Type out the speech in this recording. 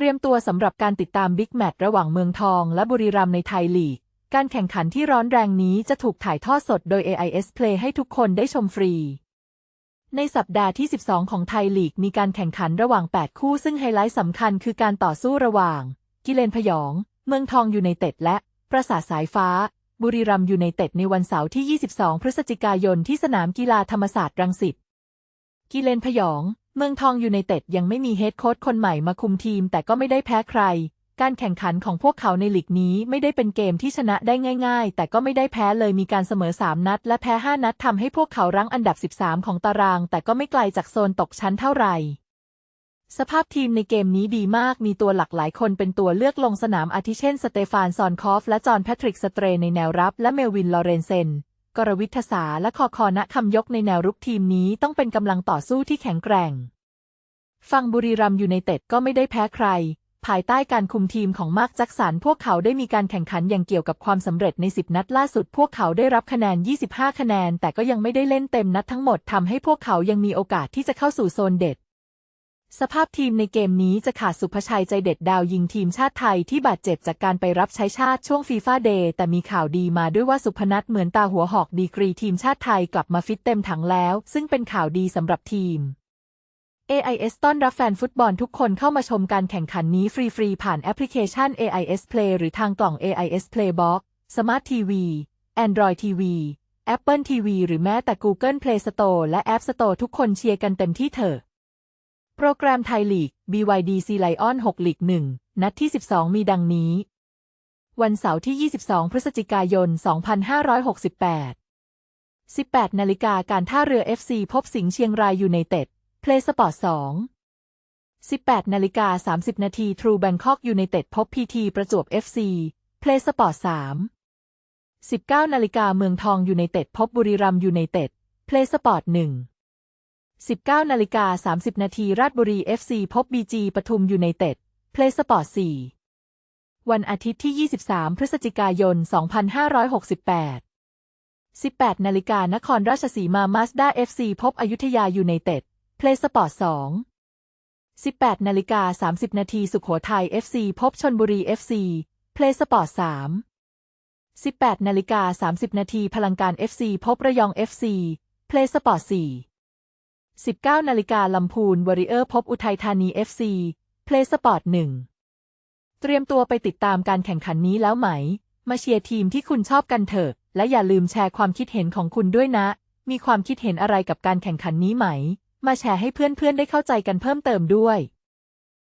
เตรียมตัวสำหรับการติดตามบิ๊กแมตช์ระหว่างเมืองทองและบุรีรัมย์ในไทยลีก การแข่งขันที่ร้อนแรงนี้จะถูกถ่ายทอดสดโดย AIS Play ให้ทุกคนได้ชมฟรี ในสัปดาห์ที่ 12 ของไทยลีก มีการแข่งขันระหว่าง 8 คู่ ซึ่งไฮไลท์สำคัญคือการต่อสู้ระหว่าง กิเลนพยอง เมืองทองอยูไนเต็ดและ ประสาทสายฟ้า บุรีรัมย์ยูไนเต็ดในวันเสาร์ที่ 22 พฤศจิกายนที่สนามกีฬาธรรมศาสตร์รังสิต กิเลนพยอง เมืองทองอยูไนเต็ดยังไม่มีเฮดโค้ชคนใหม่มาคุมทีม แต่ก็ไม่ได้แพ้ใคร การแข่งขันของพวกเขาในลีกนี้ไม่ได้เป็นเกมที่ชนะได้ง่าย ๆ แต่ก็ไม่ได้แพ้เลยมีการเสมอ 3 นัด และแพ้ 5 นัดทำให้พวกเขารั้งอันดับ 13 ของตาราง แต่ก็ไม่ไกลจากโซนตกชั้นเท่าไหร่สภาพทีมในเกมนี้ดีมาก มีตัวหลักหลายคนเป็นตัวเลือกลงสนามอาทิเช่น สเตฟานซอนคอฟ และจอห์นแพทริกสเตรในแนวรับ และเมลวินลอเรนเซน กรวิทศาและคอคอนะคำยกในแนวรุกทีมนี้ต้องเป็นกำลังต่อสู้ที่แข็งแกร่งฝั่งบุรีรัมยูไนเต็ดก็ไม่ได้แพ้ใคร ภายใต้การคุมทีมของมาร์คจ็กสันพวกเขาได้มีการแข่งขันอย่างเกี่ยวกับความสำเร็จใน 10 นัดล่าสุด พวกเขาได้รับคะแนน 25 คะแนน แต่ก็ยังไม่ได้เล่นเต็มนัดทั้งหมดทำให้พวกเขายังมีโอกาสที่จะเข้าสู่โซนเด็ด สภาพทีมในเกมนี้จะขาดสุภชัยใจเด็ดดาวยิงทีมชาติไทยที่บาดเจ็บจากการไปรับใช้ชาติช่วงฟีฟ่าเดย์แต่มีข่าวดีมาด้วยว่าสุพนัทเหมือนตาหัวหอกดีกรีทีมชาติไทยกลับมาฟิตเต็มถังแล้ว ซึ่งเป็นข่าวดีสำหรับทีม AIS ต้อนรับแฟนฟุตบอลทุกคนเข้ามาชมการแข่งขันนี้ฟรีๆ ผ่านแอปพลิเคชัน AIS Play หรือทางกล่อง AIS Playbox Smart TV Android TV Apple TV หรือแม้แต่ Google Play Store และ App Store ทุกคนเชียร์กันเต็มที่เถอะ โปรแกรมไทยลีก BYD C Lion 6ลีก1 นัดที่ 12 มีดังนี้ วันเสาร์ที่ 22 พฤศจิกายน 2568 18 นาฬิกาการท่าเรือ FC พบสิงห์เชียงรายยูไนเต็ด เพลย์สปอร์ต2 18 นาฬิกา 30 นาทีทรูแบงคอกยูไนเต็ดพบพีทีประจวบ FC เพลย์สปอร์ต3 19 นาฬิกาเมืองทองยูไนเต็ดพบบุรีรัมย์ยูไนเต็ด เพลย์สปอร์ต1 19นาฬิกา30 นาทีราชบุรี FC พบบีจีปทุมยูไนเต็ด เพลย์สปอร์ต 4 วันอาทิตย์ที่ 23 พฤศจิกายน 2568 18 นาฬิกานครราชสีมามาสด้า FC พบอยุธยายูไนเต็ด เพลย์สปอร์ต 2 18 นาฬิกา 30 นาทีสุขโขทัย FC พบชนบุรี FC เพลย์สปอร์ต 3 18 นาฬิกา 30 นาทีพลังการ FC พบระยอง FC เพลย์สปอร์ต 4 19 นาฬิกาลำพูนวอริเออร์พบอุทัยธานี FC เพลย์สปอร์ต1เตรียมตัวไปติดตามการแข่งขันนี้แล้วไหม มาเชียร์ทีมที่คุณชอบกันเถอะ และอย่าลืมแชร์ความคิดเห็นของคุณด้วยนะ มีความคิดเห็นอะไรกับการแข่งขันนี้ไหม มาแชร์ให้เพื่อนๆได้เข้าใจกันเพิ่มเติมด้วย